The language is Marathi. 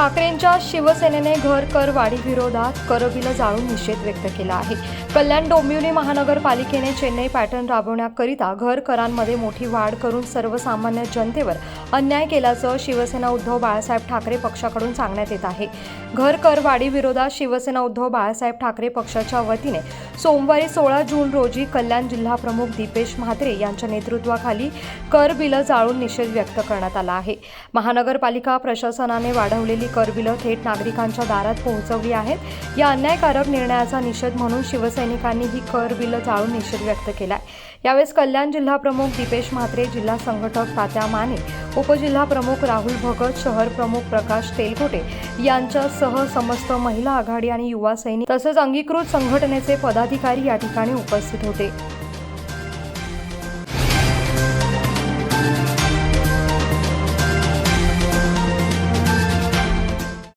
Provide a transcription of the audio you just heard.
ठाकरेंच्या शिवसेनेने घर कर वाढीविरोधात जाळून निषेध व्यक्त केला आहे. कल्याण डोंबिवली महानगरपालिकेने चेन्नई पॅटर्न राबवण्याकरिता घर करांमध्ये मोठी वाढ करून सर्वसामान्य जनतेवर अन्याय केल्याचं शिवसेना उद्धव बाळासाहेब ठाकरे पक्षाकडून सांगण्यात येत आहे. घर कर वाढीविरोधात शिवसेना उद्धव बाळासाहेब ठाकरे पक्षाच्या वतीने सोमवारी सोळा जून रोजी कल्याण जिल्हा प्रमुख दीपेश म्हात्रे यांच्या नेतृत्वाखाली कर बिलं जाळून निषेध व्यक्त करण्यात आला आहे. महानगरपालिका प्रशासनाने वाढवलेली कर बिलं थेट नागरिकांच्या दारात पोहोचवली आहेत. या अन्यायकारक निर्णयाचा निषेध म्हणून शिवसैनिकांनी ही कर बिलं जाळून निषेध व्यक्त केलाय. यावेळेस कल्याण जिल्हा प्रमुख दीपेश म्हात्रे जिल्हा संघटक तात्या माने उपजिल्हा प्रमुख राहुल भगत शहर प्रमुख प्रकाश तेलकोटे यांच्यासह समस्त महिला आघाडी आणि युवा सैनिक तसंच अंगीकृत संघटनेचे पदाधिकारी या ठिकाणी उपस्थित होते.